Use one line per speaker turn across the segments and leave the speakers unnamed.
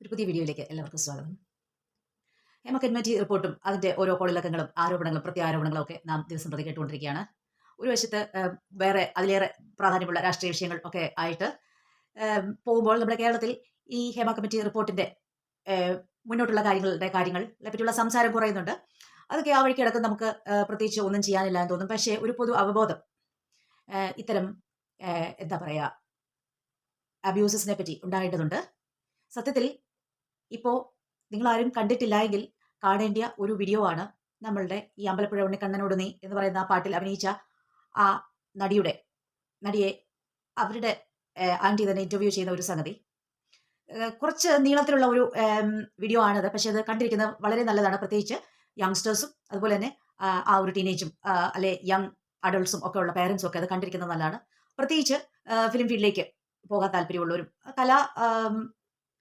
ഒരു പുതിയ വീഡിയോയിലേക്ക് എല്ലാവർക്കും സ്വാഗതം. ഹേമ കമ്മിറ്റി റിപ്പോർട്ടും അതിന്റെ ഓരോ കോളിളക്കങ്ങളും ആരോപണങ്ങളും പ്രത്യാരോപണങ്ങളും ഒക്കെ നാം ദിവസം പ്രതി കേട്ടുകൊണ്ടിരിക്കുകയാണ്. ഒരു വശത്ത് വേറെ അതിലേറെ പ്രാധാന്യമുള്ള രാഷ്ട്രീയ വിഷയങ്ങൾ ഒക്കെ ആയിട്ട് പോകുമ്പോൾ നമ്മുടെ കേരളത്തിൽ ഈ ഹേമ കമ്മിറ്റി റിപ്പോർട്ടിന്റെ മുന്നോട്ടുള്ള കാര്യങ്ങളുടെ കാര്യങ്ങളെ പറ്റിയുള്ള സംസാരം കുറയുന്നുണ്ട്. അതൊക്കെ ആ വഴിക്ക് കിടക്കും നമുക്ക് പ്രത്യേകിച്ച് ഒന്നും ചെയ്യാനില്ല എന്ന് തോന്നും. പക്ഷേ ഒരു പൊതു അവബോധം ഇത്തരം എന്താ പറയുക അബ്യൂസസിനെ പറ്റി ഉണ്ടായിട്ടുണ്ട് സത്യത്തിൽ ഇപ്പോൾ നിങ്ങളാരും കണ്ടിട്ടില്ല എങ്കിൽ കാണേണ്ട ഒരു വീഡിയോ ആണ് നമ്മളുടെ ഈ അമ്പലപ്പുഴ ഉണ്ണിക്കണ്ണനോട് നീ എന്ന് പറയുന്ന ആ പാട്ടിൽ അഭിനയിച്ച ആ നടിയുടെ നടിയെ അവരുടെ ആന്റി തന്നെ ഇന്റർവ്യൂ ചെയ്യുന്ന ഒരു സംഗതി. കുറച്ച് നീളത്തിലുള്ള ഒരു വീഡിയോ ആണത്. പക്ഷെ അത് കണ്ടിരിക്കുന്നത് വളരെ നല്ലതാണ്. പ്രത്യേകിച്ച് യങ്സ്റ്റേഴ്സും അതുപോലെ തന്നെ ആ, ഒരു ടീനേജും അല്ലെ യങ് അഡൾട്ട്സും ഒക്കെ ഉള്ള പേരൻസും ഒക്കെ അത് കണ്ടിരിക്കുന്നത് നല്ലതാണ്. പ്രത്യേകിച്ച് ഫിലിം ഫീൽഡിലേക്ക് പോകാൻ താല്പര്യമുള്ളവരും കല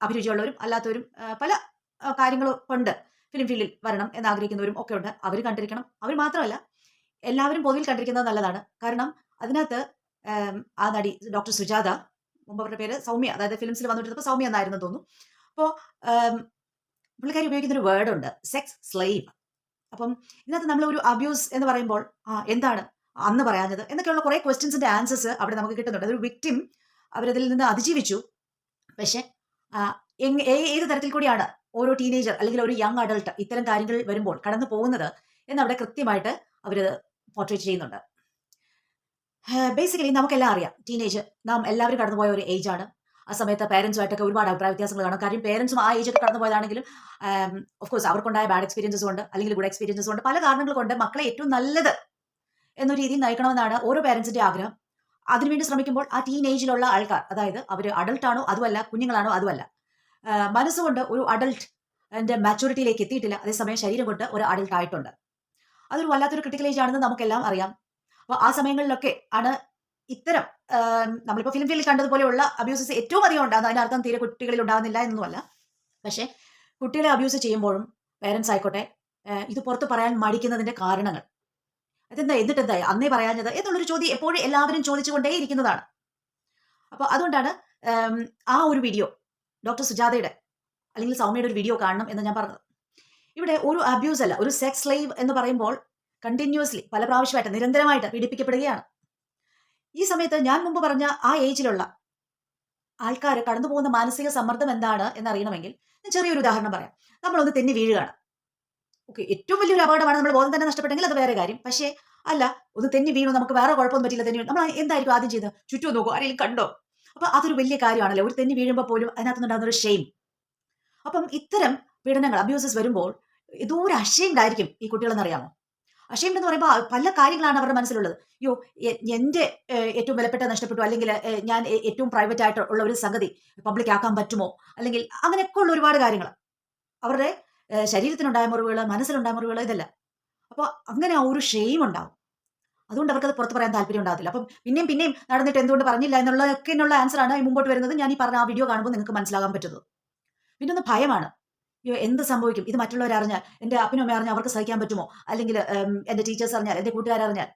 അഭിരുചിയുള്ളവരും അല്ലാത്തവരും പല കാര്യങ്ങളും കൊണ്ട് ഫിലിം ഫീൽഡിൽ വരണം എന്ന് ആഗ്രഹിക്കുന്നവരും ഒക്കെ ഉണ്ട്. അവർ കണ്ടിരിക്കണം. അവർ മാത്രമല്ല എല്ലാവരും പൊതുവിൽ കണ്ടിരിക്കുന്നത് നല്ലതാണ്. കാരണം അതിനകത്ത് ആ നടി ഡോക്ടർ സുജാത മുമ്പ് അവരുടെ പേര് സൗമ്യ അതായത് ഫിലിംസിൽ വന്നിട്ട് സൗമ്യ എന്നായിരുന്നു തോന്നുന്നു. അപ്പോൾ പുള്ളിക്കാരി ഉപയോഗിക്കുന്ന ഒരു വേർഡ് ഉണ്ട് സെക്സ് സ്ലൈവ് അപ്പം ഇതിനകത്ത് നമ്മൾ ഒരു അബ്യൂസ് എന്ന് പറയുമ്പോൾ ആ എന്താണ് അന്ന് പറയാഞ്ഞത് എന്നൊക്കെയുള്ള കുറേ ക്വസ്റ്റ്യൻസിന്റെ ആൻസേഴ്സ് അവിടെ നമുക്ക് കിട്ടുന്നുണ്ട്. അതൊരു വിക്ടിം അവരതിൽ നിന്ന് അതിജീവിച്ചു. പക്ഷെ ഏത് തരത്തിൽ കൂടിയാണ് ഓരോ ടീനേജർ അല്ലെങ്കിൽ ഒരു യങ് അഡൾട്ട് ഇത്തരം കാര്യങ്ങൾ വരുമ്പോൾ കടന്നു പോകുന്നത് എന്നവിടെ കൃത്യമായിട്ട് അവർ പോർട്രേറ്റ് ചെയ്യുന്നുണ്ട്. ബേസിക്കലി നമുക്കെല്ലാം അറിയാം. ടീനേജ് നാം എല്ലാവരും കടന്നുപോയ ഒരു ഏജ് ആണ്. ആ സമയത്ത് പേരൻസുമായിട്ടൊക്കെ ഒരുപാട് അഭിപ്രായ വ്യത്യാസങ്ങൾ കാണും. കാര്യം പേരൻസും ആ ഏജൊക്കെ കടന്നു പോയതാണെങ്കിലും ഓഫ് കോഴ്സ് അവർക്കുണ്ടായ ബാഡ് എക്സ്പീരിയൻസസ് ഉണ്ട് അല്ലെങ്കിൽ ഗുഡ് എക്സ്പീരിയൻസസ് ഉണ്ട് പല കാരണങ്ങൾ കൊണ്ട് മക്കളെ ഏറ്റവും നല്ലത് എന്ന രീതിയിൽ നയിക്കണമെന്നാണ് ഓരോ പേരൻസിന്റെ ആഗ്രഹം. അതിനുവേണ്ടി ശ്രമിക്കുമ്പോൾ ആ ടീനേജിലുള്ള ആൾക്കാർ അതായത് അവർ അഡൾട്ടാണോ അതുമല്ല കുഞ്ഞുങ്ങളാണോ അതുമല്ല മനസ്സുകൊണ്ട് ഒരു അഡൾട്ട് എന്റെ മാച്യൂരിറ്റിയിലേക്ക് എത്തിയിട്ടില്ല. അതേസമയം ശരീരം കൊണ്ട് ഒരു അഡൾട്ട് ആയിട്ടുണ്ട്. അതൊരു വല്ലാത്തൊരു ക്രിട്ടിക്കൽ ഏജ് ആണെന്ന് നമുക്കെല്ലാം അറിയാം. അപ്പോൾ ആ സമയങ്ങളിലൊക്കെ ആണ് ഇത്തരം നമ്മളിപ്പോൾ ഫിലിം ഫീൽഡിൽ കണ്ടതുപോലെയുള്ള അബ്യൂസസ് ഏറ്റവും അധികം ഉണ്ടാകുന്നത്. അർത്ഥം തീരെ കുട്ടികളിൽ ഉണ്ടാകുന്നില്ല എന്നൊന്നുമല്ല. പക്ഷേ കുട്ടികളെ അബ്യൂസ് ചെയ്യുമ്പോഴും പേരൻസ് ആയിക്കോട്ടെ ഇത് പുറത്ത് പറയാൻ മടിക്കുന്നതിന്റെ കാരണങ്ങൾ. അതെന്താ എന്നിട്ട് എന്താ അന്നേ പറയാഞ്ഞത് എന്നുള്ളൊരു ചോദ്യം എപ്പോഴും എല്ലാവരും ചോദിച്ചുകൊണ്ടേ ഇരിക്കുന്നതാണ് അപ്പോൾ അതുകൊണ്ടാണ് ആ ഒരു വീഡിയോ ഡോക്ടർ സുജാതയുടെ അല്ലെങ്കിൽ സൗമ്യയുടെ ഒരു വീഡിയോ കാണണം എന്ന് ഞാൻ പറഞ്ഞത്. ഇവിടെ ഒരു അബ്യൂസ് അല്ല ഒരു സെക്സ് ലൈവ് എന്ന് പറയുമ്പോൾ കണ്ടിന്യൂസ്ലി പല പ്രാവശ്യമായിട്ട് നിരന്തരമായിട്ട് പീഡിപ്പിക്കപ്പെടുകയാണ്. ഈ സമയത്ത് ഞാൻ മുമ്പ് പറഞ്ഞ ആ ഏജിലുള്ള ആൾക്കാർ കടന്നു പോകുന്ന മാനസിക സമ്മർദ്ദം എന്താണ് എന്നറിയണമെങ്കിൽ ഞാൻ ചെറിയൊരു ഉദാഹരണം പറയാം. നമ്മളൊന്ന് തെന്നി വീഴുകയാണ്. ഓക്കെ ഏറ്റവും വലിയൊരു അപകടമാണ് നമ്മൾ ബോധം തന്നെ നഷ്ടപ്പെട്ടെങ്കിൽ അത് വേറെ കാര്യം. പക്ഷേ അല്ല ഒന്ന് തെന്നി വീണു നമുക്ക് വേറെ കുഴപ്പമൊന്നും പറ്റില്ല തെന്നി വീണു. നമ്മൾ എന്തായിരിക്കും ആദ്യം ചെയ്ത് ചുറ്റും നോക്കും ആരെങ്കിലും കണ്ടോ? അപ്പൊ അതൊരു വലിയ കാര്യമാണല്ലോ? ഒരു തെന്നി വീഴുമ്പോൾ പോലും അതിനകത്തുനിന്നുണ്ടാകുന്ന ഒരു ഷെയിം അപ്പം ഇത്തരം പീഡനങ്ങൾ അബ്യൂസസ് വരുമ്പോൾ ഇതൊരു ഒരു ആയിരിക്കും ഈ കുട്ടികളെന്നറിയാമോ അഷെയിംഡ് എന്ന് പറയുമ്പോൾ പല കാര്യങ്ങളാണ് അവരുടെ മനസ്സിലുള്ളത്. അയ്യോ എന്റെ ഏറ്റവും വിലപ്പെട്ട നഷ്ടപ്പെട്ടു അല്ലെങ്കിൽ ഞാൻ ഏറ്റവും പ്രൈവറ്റ് ആയിട്ട് ഉള്ള ഒരു സംഗതി പബ്ലിക് ആക്കാൻ പറ്റുമോ? അല്ലെങ്കിൽ അങ്ങനെയൊക്കെ ഉള്ള ഒരുപാട് കാര്യങ്ങൾ അവരുടെ ശരീരത്തിനുണ്ടായ മുറിവുകൾ മനസ്സിലുണ്ടായ മുറിവുകൾ ഇതല്ല. അപ്പോൾ അങ്ങനെ ആ ഒരു ഷെയിം ഉണ്ടാവും. അതുകൊണ്ട് അവർക്കത് പുറത്ത് പറയാൻ താല്പര്യം ഉണ്ടാകത്തില്ല. അപ്പം പിന്നെയും പിന്നെയും നടന്നിട്ട് എന്തുകൊണ്ട് പറഞ്ഞില്ല എന്നുള്ളതൊക്കെ എന്നുള്ള ഈ മുമ്പോട്ട് വരുന്നത്. ഞാൻ ഈ പറഞ്ഞ ആ വീഡിയോ കാണുമ്പോൾ നിങ്ങൾക്ക് മനസ്സിലാകാൻ പറ്റുന്നത്. പിന്നെ ഒന്ന് ഭയമാണ്. അയ്യോ എന്ത് സംഭവിക്കും? ഇത് മറ്റുള്ളവർ അറിഞ്ഞാൽ എന്റെ അപ്പനും അമ്മ അറിഞ്ഞാൽ അവർക്ക് സഹിക്കാൻ പറ്റുമോ? അല്ലെങ്കിൽ എന്റെ ടീച്ചേഴ്സ് അറിഞ്ഞാൽ എന്റെ കൂട്ടുകാരറിഞ്ഞാൽ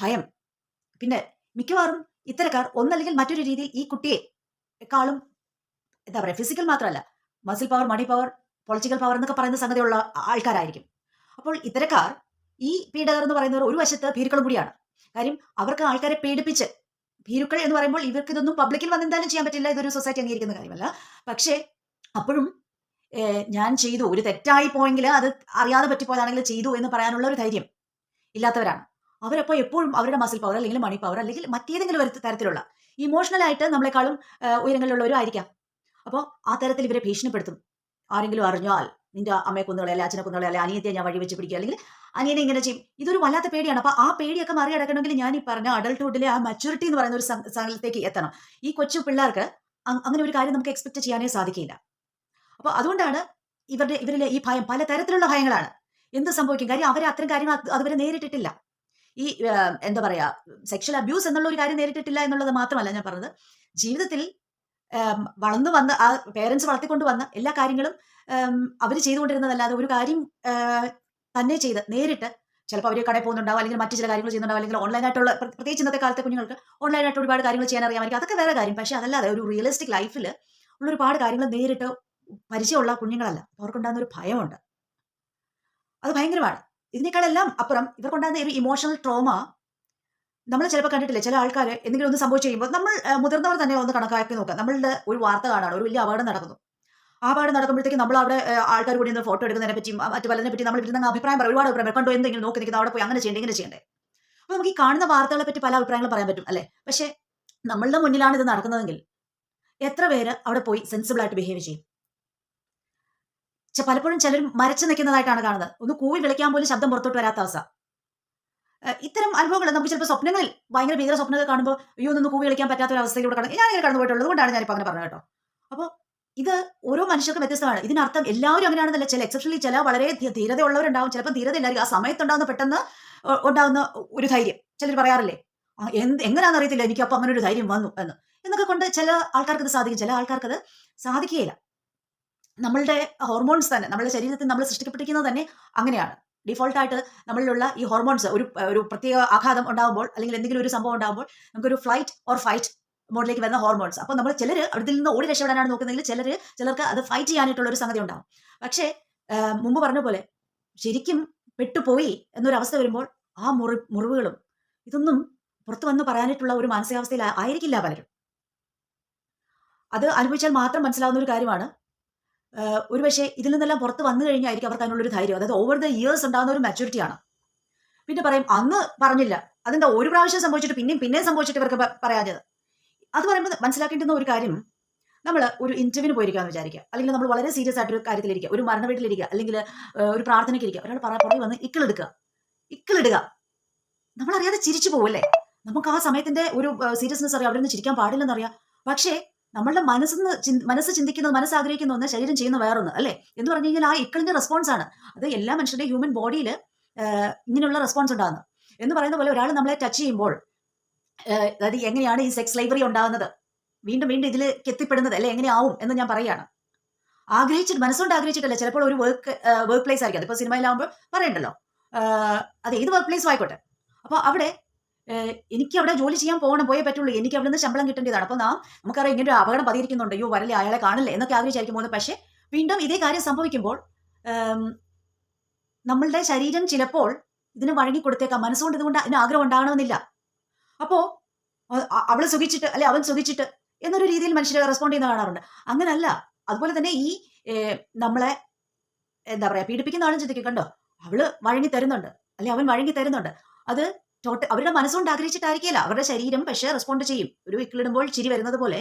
ഭയം. പിന്നെ മിക്കവാറും ഇത്തരക്കാർ ഒന്നല്ലെങ്കിൽ മറ്റൊരു രീതിയിൽ ഈ കുട്ടിയെ എക്കാളും എന്താ പറയുക ഫിസിക്കൽ മാത്രമല്ല muscle power money power political power എന്നൊക്കെ പറയുന്ന സംഗതിയുള്ള ആൾക്കാരായിരിക്കും. അപ്പോൾ ഇത്തരക്കാർ ഈ പീഡകർ എന്ന് പറയുന്നവർ ഒരു വശത്ത് ഭീരുക്കളും കൂടിയാണ്. കാര്യം അവർക്ക് ആൾക്കാരെ പേടിപ്പിച്ച് ഭീരുക്കൾ എന്ന് പറയുമ്പോൾ ഇവർക്ക് ഇതൊന്നും പബ്ലിക്കിൽ വന്ന് എന്തായാലും ചെയ്യാൻ പറ്റില്ല ഇതൊരു സൊസൈറ്റി അംഗീകരിക്കുന്ന കാര്യമല്ല. പക്ഷേ അപ്പോഴും ഞാൻ ചെയ്തു ഒരു തെറ്റായി പോയെങ്കിൽ അത് അറിയാതെ പറ്റിപ്പോയതാണെങ്കിൽ ചെയ്തു എന്ന് പറയാനുള്ള ഒരു ധൈര്യം ഇല്ലാത്തവരാണ്. അവരപ്പോൾ എപ്പോഴും അവരുടെ മസിൽ പവർ അല്ലെങ്കിൽ മണി പവർ അല്ലെങ്കിൽ മറ്റേതെങ്കിലും ഒരു തരത്തിലുള്ള ഇമോഷണലായിട്ട് നമ്മളെക്കാളും ഉയരങ്ങളിലുള്ളവരും ആയിരിക്കാം. അപ്പോൾ ആ തരത്തിൽ ഇവരെ ഭീഷണിപ്പെടുത്തും. ആരെങ്കിലും അറിഞ്ഞാൽ നിന്റെ അമ്മയെ കുന്നുകളെ അല്ലെ അച്ഛനെ കുന്നുകളെ അല്ലെ അനിയത്തെ ഞാൻ വഴി വെച്ച് പിടിക്കുക അല്ലെങ്കിൽ അനിയനെ ഇങ്ങനെ ചെയ്യും. ഇതൊരു വല്ലാത്ത പേടിയാണ്. അപ്പൊ ആ പേടിയൊക്കെ മറികടക്കണമെങ്കിൽ ഞാൻ ഈ പറഞ്ഞ അഡൾട്ട്ഹുഡിലെ ആ മെച്ചൂരിറ്റി എന്ന് പറയുന്ന ഒരു സ്ഥലത്തേക്ക് എത്തണം. ഈ കൊച്ചു പിള്ളേർക്ക് അങ്ങനെ ഒരു കാര്യം നമുക്ക് എക്സ്പെക്ട് ചെയ്യാനേ സാധിക്കില്ല അപ്പൊ അതുകൊണ്ടാണ് ഇവരുടെ ഇവരിലെ ഈ ഭയം പല തരത്തിലുള്ള ഭയങ്ങളാണ്. എന്ത് സംഭവിക്കും? കാര്യം അവരെ അത്തരം കാര്യങ്ങൾ അത് അതുവരെ നേരിട്ടിട്ടില്ല. ഈ എന്താ പറയാ സെക്ഷൽ അബ്യൂസ് എന്നുള്ള ഒരു കാര്യം നേരിട്ടിട്ടില്ല എന്നുള്ളത് മാത്രമല്ല ഞാൻ പറഞ്ഞത്. ജീവിതത്തിൽ വളർന്നു വന്ന് ആ പേരൻസ് വളർത്തിക്കൊണ്ട് വന്ന എല്ലാ കാര്യങ്ങളും അവർ ചെയ്തുകൊണ്ടിരുന്നതല്ലാതെ ഒരു കാര്യം തന്നെ ചെയ്ത് നേരിട്ട് ചിലപ്പോൾ അവർ കടയിൽ പോകുന്നുണ്ടാവും അല്ലെങ്കിൽ മറ്റു ചില കാര്യങ്ങൾ ചെയ്യുന്നുണ്ടാവും അല്ലെങ്കിൽ ഓൺലൈനായിട്ടുള്ള പ്രത്യേകിച്ച് ഇന്നത്തെ കാലത്തെ കുഞ്ഞുങ്ങൾക്ക് ഓൺലൈനായിട്ട് ഒരുപാട് കാര്യങ്ങൾ ചെയ്യാൻ അറിയാമായിരിക്കും അതൊക്കെ വേറെ കാര്യം. പക്ഷേ അതല്ലാതെ ഒരു റിയലിസ്റ്റിക് ലൈഫിൽ ഉള്ള ഒരുപാട് കാര്യങ്ങൾ നേരിട്ട് പരിചയമുള്ള കുഞ്ഞുങ്ങളല്ല. അവർക്കുണ്ടാകുന്ന ഒരു ഭയമുണ്ട്. അത് ഭയങ്കരമാണ്. ഇതിനേക്കാളെല്ലാം അപ്പുറം ഇവർക്കുണ്ടാകുന്ന ഒരു ഇമോഷണൽ ട്രോമ നമ്മൾ ചിലപ്പോൾ കണ്ടിട്ടില്ല ചില ആൾക്കാർ എന്തെങ്കിലും ഒന്ന് സംഭവിച്ചു കഴിയുമ്പോൾ നമ്മൾ മുതിർന്നവർ തന്നെ ഒന്ന് കണക്കാക്കി നോക്കാം നമ്മളുടെ ഒരു വാർത്ത കാണാണ് ഒരു വലിയ അപകടം നടക്കുന്നു. ആ അപകടം നടക്കുമ്പോഴത്തേക്ക് നമ്മൾ അവിടെ ആൾക്കാർ കൂടി നിന്ന് ഫോട്ടോ എടുക്കുന്നതിനെ പറ്റി മറ്റു പലതിനെ പറ്റി നമ്മൾ ഇരുന്ന അഭിപ്രായം പറയും. ഒരുപാട് അഭിപ്രായം കണ്ടോ എന്തെങ്കിലും നോക്കി നിൽക്കുന്നത് അവിടെ പോയി അങ്ങനെ ചെയ്യണ്ടേ ഇങ്ങനെ ചെയ്യണ്ടേ. അപ്പോൾ നമുക്ക് ഈ കാണുന്ന വാർത്തകളെ പറ്റി പല അഭിപ്രായങ്ങളും പറയാൻ പറ്റും അല്ലേ? പക്ഷേ നമ്മളുടെ മുന്നിലാണ് ഇത് നടക്കുന്നതെങ്കിൽ എത്ര പേര് അവിടെ പോയി സെൻസിബിൾ ആയിട്ട് ബിഹേവ് ചെയ്യും? പലപ്പോഴും ചിലർ മരച്ചു നിൽക്കുന്നതായിട്ടാണ് കാണുന്നത്. ഒന്ന് കൂവി വിളിക്കാൻ പോലും ശബ്ദം പുറത്തോട്ട് വരാത്ത അവസ്ഥ. ഇത്തരം അനുഭവങ്ങൾ നമുക്ക് ചിലപ്പോൾ സ്വപ്നങ്ങളിൽ ഭയങ്കര ഭീകര സ്വപ്നങ്ങൾ കാണുമ്പോൾ അയ്യോ ഒന്ന് കൂവി കളിക്കാൻ പറ്റാത്ത ഒരു അവസ്ഥയിലൂടെ കടന്നു ഞാൻ ഇങ്ങനെ കടന്നു പോയിട്ടുള്ളത് കൊണ്ടാണ് ഞാനിപ്പോൾ അങ്ങനെ പറഞ്ഞത് കേട്ടോ. അപ്പോൾ ഇത് ഓരോ മനുഷ്യർക്കും വ്യത്യസ്തമാണ്. ഇതിനർത്ഥം എല്ലാവരും അങ്ങനെയാണെന്നല്ല. ചില എക്സെപ്ഷനിൽ ചില വളരെ ധീരതയുള്ളവരുണ്ടാവും. ചിലപ്പോൾ ധീരത ഇല്ലായിരിക്കും ആ സമയത്തുണ്ടാകുന്ന പെട്ടെന്ന് ഉണ്ടാകുന്ന ഒരു ധൈര്യം. ചിലർ പറയാറില്ലേ എന്ത് എങ്ങനെയാണെന്ന് അറിയത്തില്ല എനിക്ക് അപ്പം അങ്ങനെ ഒരു ധൈര്യം വന്നു എന്ന്. എന്നൊക്കെ കൊണ്ട് ചില ആൾക്കാർക്ക് ഇത് സാധിക്കും. ചില ആൾക്കാർക്ക് അത് സാധിക്കുകയില്ല. നമ്മളുടെ ഹോർമോൺസ് തന്നെ നമ്മുടെ ശരീരത്തിൽ നമ്മൾ സൃഷ്ടിക്കപ്പെട്ടിരിക്കുന്നത് തന്നെ അങ്ങനെയാണ്. ഡിഫോൾട്ടായിട്ട് നമ്മളിലുള്ള ഈ ഹോർമോൺസ് ഒരു ഒരു പ്രത്യേക ആഘാതം ഉണ്ടാകുമ്പോൾ അല്ലെങ്കിൽ എന്തെങ്കിലും ഒരു സംഭവം ഉണ്ടാകുമ്പോൾ നമുക്കൊരു ഫ്ലൈറ്റ് ഓർ ഫൈറ്റ് മോഡിലേക്ക് വരുന്ന ഹോർമോൺസ് അപ്പോൾ നമ്മൾ ചിലർ അതിൽ നിന്ന് ഓടി രക്ഷപ്പെടാനാണ് നോക്കുന്നതെങ്കിൽ ചിലർ ചിലർക്ക് അത് ഫൈറ്റ് ചെയ്യാനായിട്ടുള്ള ഒരു സംഗതി ഉണ്ടാകും പക്ഷേ മുമ്പ് പറഞ്ഞ പോലെ ശരിക്കും പെട്ടുപോയി എന്നൊരു അവസ്ഥ വരുമ്പോൾ ആ മുറി മുറിവുകളും ഇതൊന്നും പുറത്തു വന്ന് പറയാനായിട്ടുള്ള ഒരു മാനസികാവസ്ഥയിൽ ആയിരിക്കില്ല പലരും. അത് അനുഭവിച്ചാൽ മാത്രം മനസ്സിലാവുന്ന ഒരു കാര്യമാണ് ആഹ് ഒരുപക്ഷെ ഇതിൽ നിന്നെല്ലാം പുറത്ത് വന്നു കഴിഞ്ഞായിരിക്കും അവർക്ക് അതിനുള്ളൊരു ധൈര്യം. അതായത് ഓവർ ദ ഇയേഴ്സ് ഉണ്ടാകുന്ന ഒരു മെച്ചൂരിറ്റിയാണ് പിന്നെ പറയും അന്ന് പറഞ്ഞില്ല. അതെന്താ ഒരു പ്രാവശ്യം സംഭവിച്ചിട്ട് പിന്നെയും പിന്നെയും സംഭവിച്ചിട്ട് ഇവർക്ക് പറയാതെ അത് പറയുമ്പോൾ മനസ്സിലാക്കേണ്ടുന്ന ഒരു കാര്യം നമ്മൾ ഒരു ഇന്റർവ്യൂവിന് പോയിരിക്കാന്ന് വിചാരിക്കുക. അല്ലെങ്കിൽ നമ്മൾ വളരെ സീരിയസ് ആയിട്ട് ഒരു കാര്യത്തിലിരിക്കുക. ഒരു മരണ വീട്ടിലിരിക്കുക. അല്ലെങ്കിൽ ഒരു പ്രാർത്ഥനയ്ക്ക് ഇരിക്കുക ഒരാൾ പറ പുറകെ വന്ന് ഇക്കിളെടുക്കുക ഇക്കിളിടുക നമ്മളറിയാതെ ചിരിച്ചു പോവല്ലേ? നമുക്ക് ആ സമയത്തിന്റെ ഒരു സീരിയസ്നെസ് അറിയാം. അവിടെ നിന്ന് ചിരിക്കാൻ പാടില്ലെന്നറിയാം. പക്ഷേ നമ്മളുടെ മനസ്സിന്ന് മനസ്സ് ചിന്തിക്കുന്നത് മനസ്സ് ആഗ്രഹിക്കുന്ന ഒന്ന് ശരീരം ചെയ്യുന്ന വേറൊന്ന് അല്ലേ? എന്ന് പറഞ്ഞു കഴിഞ്ഞാൽ ആ ഇക്കളിന്റെ റെസ്പോൺസ് ആണ്. അത് എല്ലാ മനുഷ്യന്റെ ഹ്യൂമൻ ബോഡിയിൽ ഇങ്ങനെയുള്ള റെസ്പോൺസ് ഉണ്ടാകുന്നത്. എന്ന് പറയുന്ന പോലെ ഒരാൾ നമ്മളെ ടച്ച് ചെയ്യുമ്പോൾ അതായത് എങ്ങനെയാണ് ഈ സെക്സ് ലൈബ്രറി ഉണ്ടാകുന്നത്? വീണ്ടും വീണ്ടും ഇതിലേക്ക് എത്തിപ്പെടുന്നത് അല്ലെ എങ്ങനെയാവും എന്ന് ഞാൻ പറയുകയാണ്. ആഗ്രഹിച്ചിട്ട് മനസ്സുകൊണ്ട് ആഗ്രഹിച്ചിട്ടല്ല ചിലപ്പോൾ ഒരു വർക്ക് വർക്ക് പ്ലേസ് ആയിരിക്കും. അതിപ്പോൾ സിനിമയിലാവുമ്പോൾ പറയണ്ടല്ലോ. അത് ഏത് വർക്ക് പ്ലേസും ആയിക്കോട്ടെ. അപ്പോൾ അവിടെ എനിക്ക് അവിടെ ജോലി ചെയ്യാൻ പോകണം പോയേ പറ്റുള്ളൂ. എനിക്ക് അവിടെ നിന്ന് ശമ്പളം കിട്ടേണ്ടതാണ്. അപ്പോൾ നാം നമുക്കറിയാം ഇങ്ങനെ ഒരു അപകടം പതിയിരിക്കുന്നുണ്ട്. അയ്യോ വരല്ലേ അയാളെ കാണില്ലേ എന്നൊക്കെ ആഗ്രഹിച്ചായിരിക്കും പോകുന്നത്. പക്ഷേ വീണ്ടും ഇതേ കാര്യം സംഭവിക്കുമ്പോൾ നമ്മളുടെ ശരീരം ചിലപ്പോൾ ഇതിന് വഴങ്ങി കൊടുത്തേക്കാം മനസ്സുകൊണ്ട് ഇതുകൊണ്ട് അതിന് ആഗ്രഹം ഉണ്ടാകണമെന്നില്ല. അപ്പോൾ അ- അ- അവൾ സുഖിച്ചിട്ട് അല്ലെ അവൻ സുഖിച്ചിട്ട് എന്നൊരു രീതിയിൽ മനുഷ്യർ റെസ്പോണ്ട് ചെയ്യുന്ന കാണാറുണ്ട്. അങ്ങനല്ല. അതുപോലെ തന്നെ ഈ നമ്മളെ എന്താ പറയാ പീഡിപ്പിക്കുന്ന ആളും ചിന്തിക്കും. കണ്ടോ? അവൾ വഴങ്ങി തരുന്നുണ്ട്. അല്ലെ അവൻ വഴങ്ങി തരുന്നുണ്ട്. അത് ടോട്ട അവരുടെ മനസ്സുകൊണ്ട് ആഗ്രഹിച്ചിട്ടായിരിക്കില്ല. അവരുടെ ശരീരം പക്ഷേ റെസ്പോണ്ട് ചെയ്യും. ഒരു വിക്കിളിടുമ്പോൾ ചിരി വരുന്നത് പോലെ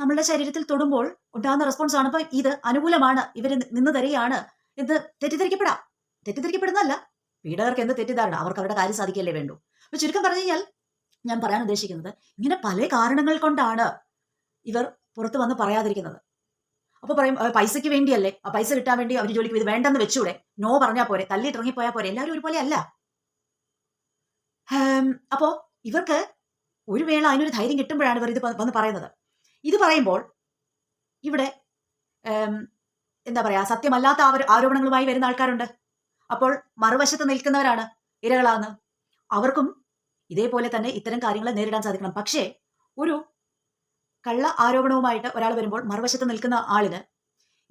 നമ്മളുടെ ശരീരത്തിൽ തൊടുമ്പോൾ ഉണ്ടാകുന്ന റെസ്പോൺസ് ആണ്. അപ്പൊ ഇത് അനുകൂലമാണ്. ഇവർ നിന്ന് തരികയാണ് എന്ന് തെറ്റിദ്ധരിക്കപ്പെടാം. തെറ്റിദ്ധരിക്കപ്പെടുന്നതല്ല. പീഡകർക്ക് എന്ത് തെറ്റിദ്ധാരണ? അവർക്ക് അവരുടെ കാര്യം സാധിക്കല്ലേ വേണ്ടു. അപ്പൊ ചുരുക്കം പറഞ്ഞു കഴിഞ്ഞാൽ ഞാൻ പറയാൻ ഉദ്ദേശിക്കുന്നത് ഇങ്ങനെ പല കാരണങ്ങൾ കൊണ്ടാണ് ഇവർ പുറത്ത് വന്ന് പറയാതിരിക്കുന്നത്. അപ്പൊ പറയും പൈസയ്ക്ക് വേണ്ടിയല്ലേ? ആ പൈസ കിട്ടാൻ വേണ്ടി അവർ ജോലിക്ക് ഇത് വേണ്ടെന്ന് വെച്ചൂടെ? നോ പറഞ്ഞാൽ പോരെ. തല്ലിട്ടിറങ്ങിപ്പോയാൽ പോരെ. എല്ലാവരും ഒരുപോലെ അല്ല. അപ്പോ ഇവർക്ക് ഒരു വേള അതിനൊരു ധൈര്യം കിട്ടുമ്പോഴാണ് ഇവർ ഇത് വന്ന് പറയുന്നത്. ഇത് പറയുമ്പോൾ ഇവിടെ എന്താ പറയാ സത്യമല്ലാത്ത ആരോപണങ്ങളുമായി വരുന്ന ആൾക്കാരുണ്ട്. അപ്പോൾ മറുവശത്ത് നിൽക്കുന്നവരാണ് ഇരകളാന്ന്. അവർക്കും ഇതേപോലെ തന്നെ ഇത്തരം കാര്യങ്ങളെ നേരിടാൻ സാധിക്കണം. പക്ഷേ ഒരു കള്ള ആരോപണവുമായിട്ട് ഒരാൾ വരുമ്പോൾ മറുവശത്ത് നിൽക്കുന്ന ആളിന്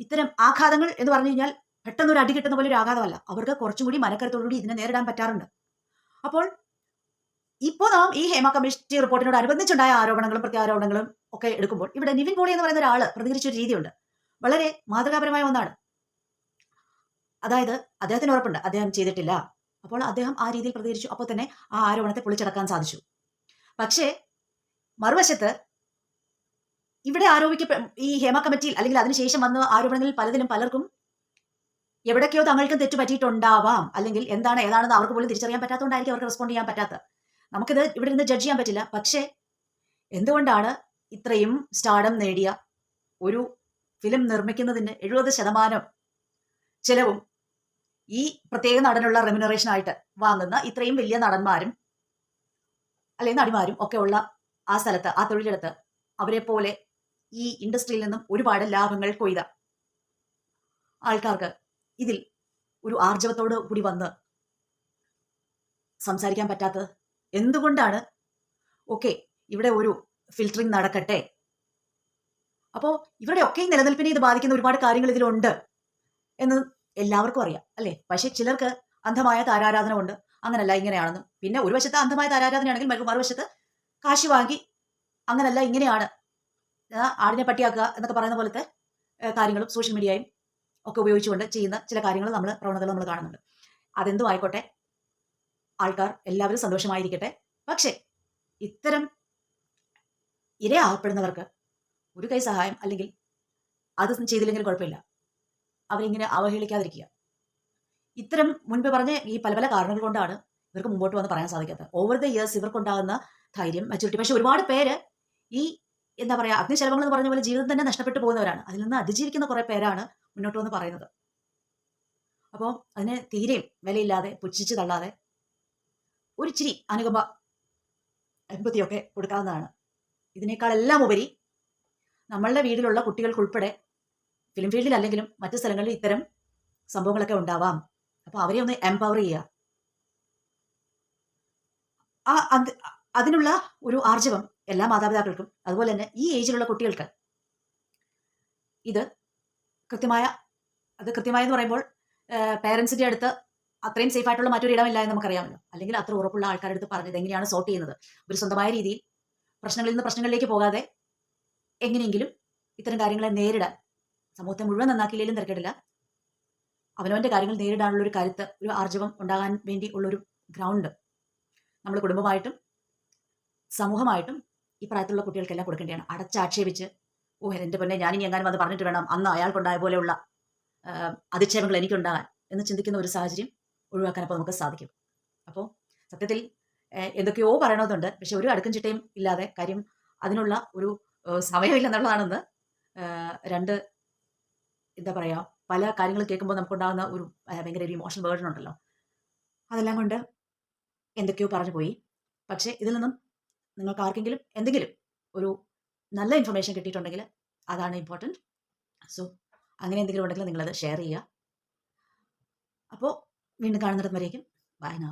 ഇത്തരം ആഘാതങ്ങൾ എന്ന് പറഞ്ഞു കഴിഞ്ഞാൽ പെട്ടെന്ന് ഒരു അടി കിട്ടുന്ന പോലെ ഒരു ആഘാതമല്ല. അവർക്ക് കുറച്ചും കൂടി മനക്കരുത്തോടുകൂടി ഇതിനെ നേരിടാൻ പറ്റാറുണ്ട്. അപ്പോൾ ഇപ്പോൾ നാം ഈ ഹേമ കമ്മിറ്റി റിപ്പോർട്ടിനോട് അനുബന്ധിച്ചുണ്ടായ ആരോപണങ്ങളും പ്രത്യാരോപണങ്ങളും ഒക്കെ എടുക്കുമ്പോൾ ഇവിടെ നിവിൻ പോളി എന്ന് പറയുന്ന ഒരാൾ പ്രതികരിച്ച ഒരു രീതിയുണ്ട്. വളരെ മാതൃകാപരമായ ഒന്നാണ്. അതായത് അദ്ദേഹത്തിന് ഉറപ്പുണ്ട്. അദ്ദേഹം ചെയ്തിട്ടില്ല. അപ്പോൾ അദ്ദേഹം ആ രീതിയിൽ പ്രതികരിച്ചു. അപ്പോൾ തന്നെ ആ ആരോപണത്തെ പൊളിച്ചടക്കാൻ സാധിച്ചു. പക്ഷേ മറുവശത്ത് ഇവിടെ ആരോപിക്ക ഈ ഹേമ കമ്മിറ്റിയിൽ അല്ലെങ്കിൽ അതിനുശേഷം വന്ന ആരോപണങ്ങളിൽ പലതിലും പലർക്കും എവിടേക്കോ തങ്ങൾക്കും തെറ്റ് പറ്റിയിട്ടുണ്ടാവാം അല്ലെങ്കിൽ എന്താണ് ഏതാണെന്ന് അവർക്ക് പോലും തിരിച്ചറിയാൻ പറ്റാത്തതുകൊണ്ടായിരിക്കും അവർക്ക് റെസ്പോണ്ട് ചെയ്യാൻ പറ്റാത്തത്. നമുക്കിത് ഇവിടെ നിന്ന് ജഡ്ജ് ചെയ്യാൻ പറ്റില്ല. പക്ഷേ എന്തുകൊണ്ടാണ് ഇത്രയും സ്റ്റാഡം നേടിയ ഒരു ഫിലിം നിർമ്മിക്കുന്നതിന് എഴുപത് ശതമാനം ചിലവും ഈ പ്രത്യേക നടനുള്ള റെമ്യൂണറേഷൻ ആയിട്ട് വാങ്ങുന്ന ഇത്രയും വലിയ നടന്മാരും അല്ലെങ്കിൽ നടിമാരും ഒക്കെ ഉള്ള ആ സ്ഥലത്ത് ആ തൊഴിലിടത്ത് അവരെ പോലെ ഈ ഇൻഡസ്ട്രിയിൽ നിന്നും ഒരുപാട് ലാഭങ്ങൾ കൊയ്ത ആൾക്കാർക്ക് ഇതിൽ ഒരു ആർജവത്തോട് കൂടി വന്ന് സംസാരിക്കാൻ പറ്റാത്തത് എന്തുകൊണ്ടാണ്? ഓക്കെ ഇവിടെ ഒരു ഫിൽറ്ററിങ് നടക്കട്ടെ. അപ്പോൾ ഇവരുടെയൊക്കെ നിലനിൽപ്പിനെ ഇത് ബാധിക്കുന്ന ഒരുപാട് കാര്യങ്ങൾ ഇതിലുണ്ട് എന്ന് എല്ലാവർക്കും അറിയാം അല്ലേ? പക്ഷേ ചിലർക്ക് അന്ധമായ താരാരാധന ഉണ്ട് അങ്ങനല്ല ഇങ്ങനെയാണെന്നും. പിന്നെ ഒരു വശത്ത് അന്ധമായ താരാരാധനയാണെങ്കിൽ മറു മറുവശത്ത് കാശ് വാങ്ങി അങ്ങനല്ല ഇങ്ങനെയാണ് ആടിനെ പട്ടിയാക്കുക എന്നൊക്കെ പറയുന്ന പോലത്തെ കാര്യങ്ങളും സോഷ്യൽ മീഡിയയും ഒക്കെ ഉപയോഗിച്ചുകൊണ്ട് ചെയ്യുന്ന ചില കാര്യങ്ങൾ നമ്മൾ പ്രവണതകൾ നമ്മൾ കാണുന്നുണ്ട്. അതെന്തും ആയിക്കോട്ടെ. ആൾക്കാർ എല്ലാവരും സന്തോഷമായിരിക്കട്ടെ. പക്ഷേ ഇത്തരം ഇരയാകപ്പെടുന്നവർക്ക് ഒരു കൈ സഹായം അല്ലെങ്കിൽ അത് ചെയ്തില്ലെങ്കിലും കുഴപ്പമില്ല. അവരിങ്ങനെ അവഹേളിക്കാതിരിക്കുക. ഇത്തരം മുൻപ് പറഞ്ഞ ഈ പല പല കാരണങ്ങൾ കൊണ്ടാണ് ഇവർക്ക് മുമ്പോട്ട് വന്ന് പറയാൻ സാധിക്കാത്തത്. ഓവർ ദ ഇയേഴ്സ് ഇവർക്കുണ്ടാകുന്ന ധൈര്യം മെച്ചൂരിറ്റി പക്ഷെ ഒരുപാട് പേര് ഈ എന്താ പറയുക അഗ്നിശലഭങ്ങൾ എന്ന് പറഞ്ഞ പോലെ ജീവിതം തന്നെ നഷ്ടപ്പെട്ടു പോകുന്നവരാണ്. അതിൽ നിന്ന് അതിജീവിക്കുന്ന കുറേ പേരാണ് മുന്നോട്ട് വന്ന് പറയുന്നത്. അപ്പോൾ അതിനെ തീരെയും വിലയില്ലാതെ പുച്ഛിച്ച് തള്ളാതെ ഒരു ചിരി അനുകമ്പ എമ്പത്തിയൊക്കെ കൊടുക്കാവുന്നതാണ്. ഇതിനേക്കാളെല്ലാം ഉപരി നമ്മളുടെ വീട്ടിലുള്ള കുട്ടികൾക്കുൾപ്പെടെ ഫിലിം ഫീൽഡിൽ അല്ലെങ്കിലും മറ്റു സ്ഥലങ്ങളിൽ ഇത്തരം സംഭവങ്ങളൊക്കെ ഉണ്ടാവാം. അപ്പോൾ അവരെ ഒന്ന് എംപവർ ചെയ്യുക. ആ അത് അതിനുള്ള ഒരു ആർജവം എല്ലാ മാതാപിതാക്കൾക്കും അതുപോലെ തന്നെ ഈ ഏജിലുള്ള കുട്ടികൾക്ക്. ഇത് കൃത്യമായ അത് കൃത്യമായെന്ന് പറയുമ്പോൾ പേരൻസിന്റെ അടുത്ത് അത്രയും സേഫ് ആയിട്ടുള്ള മറ്റൊരു ഇടമില്ല എന്ന് നമുക്കറിയാമല്ലോ. അല്ലെങ്കിൽ അത്ര ഉറപ്പുള്ള ആൾക്കാരുടെ അടുത്ത് പറഞ്ഞത് എങ്ങനെയാണ് സോർട്ട് ചെയ്യുന്നത്? ഒരു സ്വന്തമായ രീതിയിൽ പ്രശ്നങ്ങളിൽ നിന്ന് പ്രശ്നങ്ങളിലേക്ക് പോകാതെ എങ്ങനെയെങ്കിലും ഇത്തരം കാര്യങ്ങളെ നേരിടാൻ സമൂഹത്തെ മുഴുവൻ നന്നാക്കിയില്ലെങ്കിലും തിരക്കിടില്ല. അവനവന്റെ കാര്യങ്ങൾ നേരിടാനുള്ള ഒരു കരുത്ത് ഒരു ആർജവം ഉണ്ടാകാൻ വേണ്ടി ഉള്ളൊരു ഗ്രൗണ്ട് നമ്മൾ കുടുംബമായിട്ടും സമൂഹമായിട്ടും ഈ പ്രായത്തിലുള്ള കുട്ടികൾക്കെല്ലാം കൊടുക്കേണ്ടതാണ് അടച്ചാക്ഷേപിച്ച് ഓ എന്റെ പൊന്നെ ഞാനിനി എങ്ങാനും അത് പറഞ്ഞിട്ട് വേണം. അന്ന് അയാൾക്കുണ്ടായ പോലെയുള്ള അധിക്ഷേപങ്ങൾ എനിക്കുണ്ടാകാൻ എന്ന് ചിന്തിക്കുന്ന ഒരു സാഹചര്യം ഒഴിവാക്കാൻ അപ്പോൾ നമുക്ക് സാധിക്കും. അപ്പോൾ സത്യത്തിൽ എന്തൊക്കെയോ പറയണമെന്നുണ്ട് പക്ഷെ ഒരു അടുക്കും ചിട്ടയും ഇല്ലാതെ കാര്യം അതിനുള്ള ഒരു സമയമില്ല സമയമില്ലെന്നുള്ളതാണെന്ന് രണ്ട് എന്താ പറയുക പല കാര്യങ്ങൾ കേൾക്കുമ്പോൾ നമുക്കുണ്ടാകുന്ന ഒരു ഭയങ്കര ഒരു ഇമോഷണൽ ബേർഡൻ ഉണ്ടല്ലോ. അതെല്ലാം കൊണ്ട് എന്തൊക്കെയോ പറഞ്ഞു പോയി. പക്ഷേ ഇതിൽ നിന്നും നിങ്ങൾക്ക് ആർക്കെങ്കിലും എന്തെങ്കിലും ഒരു നല്ല ഇൻഫർമേഷൻ കിട്ടിയിട്ടുണ്ടെങ്കിൽ അതാണ് ഇമ്പോർട്ടന്റ് സോ അങ്ങനെ എന്തെങ്കിലും ഉണ്ടെങ്കിൽ നിങ്ങളത് ഷെയർ ചെയ്യുക. അപ്പോൾ വീണ്ടും കാണുന്നിടം വരേക്കും. ബൈ നാ